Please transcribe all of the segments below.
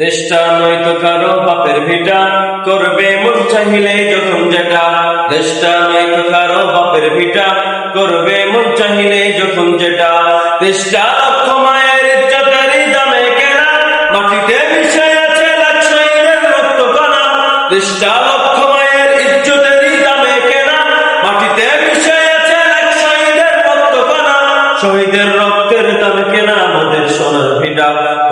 চেষ্টা নয়তো কারও বাপের ভিটা। করবে মন চাহিলে যখন যেটা। চেষ্টা নয়তো কারও বাপের ভিটা। করবে মন চাহিলে যখন যেটা। ইজ্জতের দামে কেনা। মাটিতে মিশে আছে লাখ শহীদের রক্ত কণা চেষ্টা লক্ষ মায়ের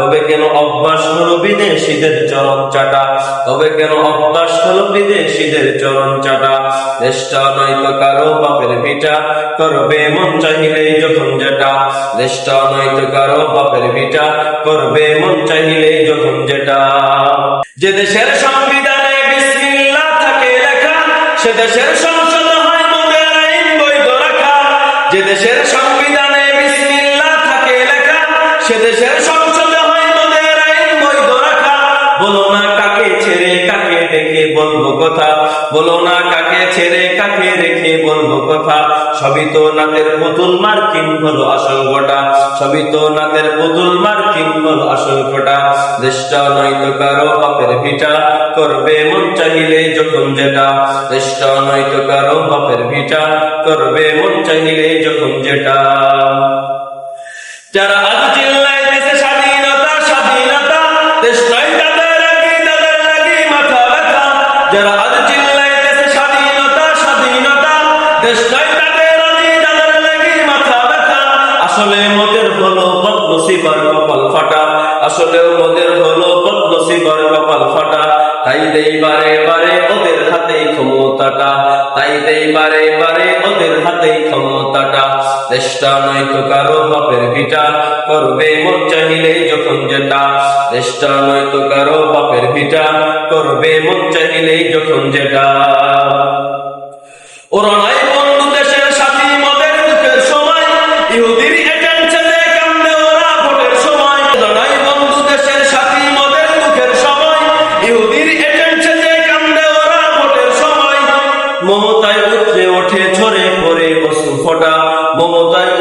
তবে কেন অভ্যাস হলো বিদেশিদের চরণ চাটা? তবে কেন অভ্যাস হলো বিদেশিদের চরণ চাটা? দেশটা নয়তো কারও বাপের ভিটা, করবে মন চাহিলেই যখন যেটা। দেশটা নয়তো কারও বাপের ভিটা, করবে মন চাহিলেই যখন যেটা। যে দেশের সংবিধানে বিসমিল্লাহ থাকে লেখা, সে দেশের সংসদ হয় মোদের আইন বৈধ রাখা। যে দেশের সংবিধানে বিসমিল্লাহ থাকে লেখা, সে দেশের রেখে বলব কথা। বলো না কাকে ছেড়ে, কাকে রেখে বলব কথা। সবই তো নাতের পুতুল মার্কিন হলো আসল গোটা। সবই তো নাতের পুতুল মার্কিন হলো আসল গোটা। দেশটা নয়তো কারও বাপের ভিটা। করবে মন চাহিলে যখন যেটা। দেশটা নয়তো কারও বাপের ভিটা। করবে মন চাহিলে যখন যেটা। যারা আজ যারা আজ চিল্লাইতেছে স্বাধীনতা স্বাধীনতা দেশটাই আসলে মোদের হলো বদনসিবার কপাল ফাটা। আসলে মোদের হলো বদনসিবার কপাল ফাটা। তাই দেই বারে বারে ক্ষমতাটা। তাই দেই বারে বারে ওদের হাতেই ক্ষমতাটা। দেশটা নয়তো কারও বাপের ভিটা করবে মন চাহিলেই যখন যেটা। দেশটা নয়তো কারও বাপের ভিটা করবে মন চাহিলেই যখন যেটা। ওরা নয় বন্ধু দেশের সাথী, মদের দুঃখের সময়। ইহুদির এজেন্ট ছেলে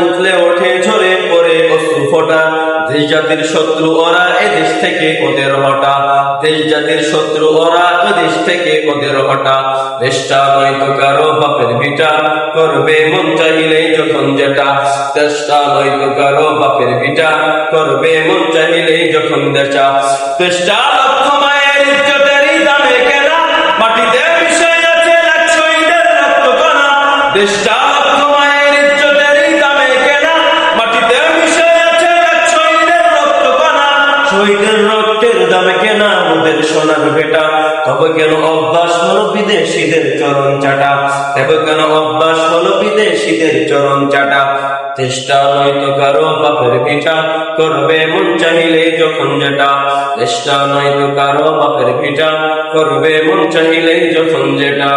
উঠলে ওঠে ঝরে পড়ে অশ্রু ফোটা। দেশ জাতির শত্রু ওরা এদেশ থেকে ওদের হটা। দেশ জাতির শত্রু ওরা এদেশ থেকে ওদের হটা। দেশটা নয়তো কারও বাপের ভিটা। করবে মন চাহিলেই যখন যেটা। দেশটা নয়তো কারও বাপের ভিটা। করবে মন চাহিলেই যখন দেশা দেশটা লক্ষ দেশটা শহীদের রক্তের দামে কেনা আমাদের সোনার বেটা। তবে কেন অভ্যাস হলো বিদেশিদের চরণ চাটা? তবে কেন অভ্যাস হলো বিদেশিদের চরণ চাটা? চেষ্টা নয়তো কারও বাপের পিঠা, করবে মন চাহিলে যখন যেটা। চেষ্টা নয়তো কারও বাপের পিঠা, করবে মন চাহিলে যখন যেটা।